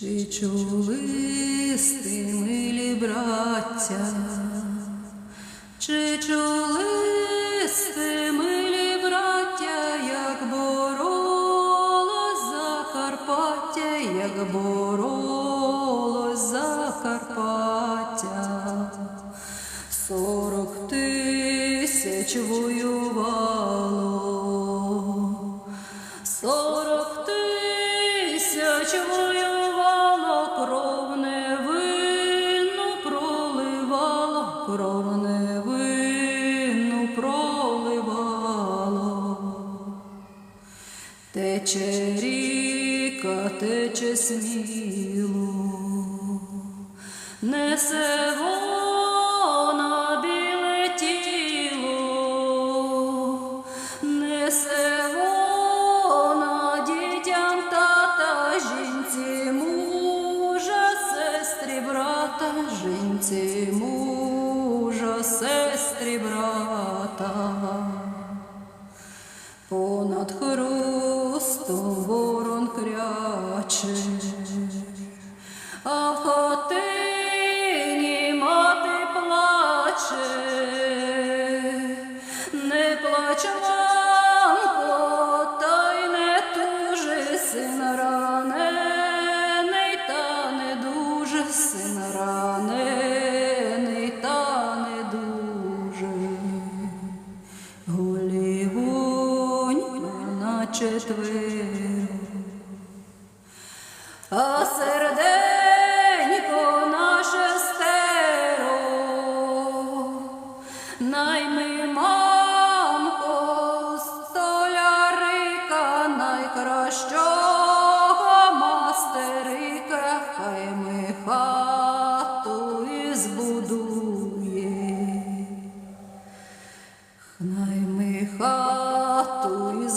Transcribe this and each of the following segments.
Чи чули сти, милі браття? Чи чули сти, милі браття, як боролось Закарпаття, як боролось Закарпаття? Сорок тисяч воювало, сорок тисяч воювало, Тече ріка, тече сміло, несе вона біле тіло, несе вона дітям тата, жінці мужа, сестрі брата, жінці мужа, сестрі брата. Понад хрустом ворон кряче, а в хатині мати плаче, не плач, четверо, а серденько на шестеро, найми мамко, столярика найкращого мастерика, хай ми хату і збудує. Найми хату і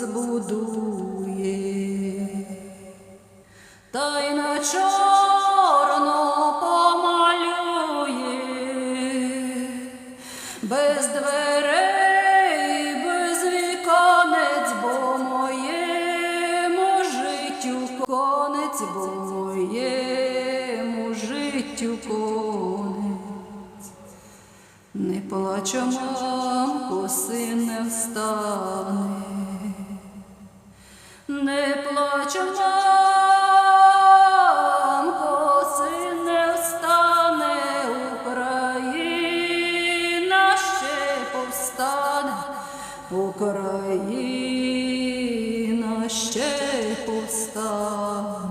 та й на чорно помалює, без дверей, без віконець, бо моєму життю конець, бо моєму життю конець. Не плач, мамко, син не встане, не плач, мамко, ще й.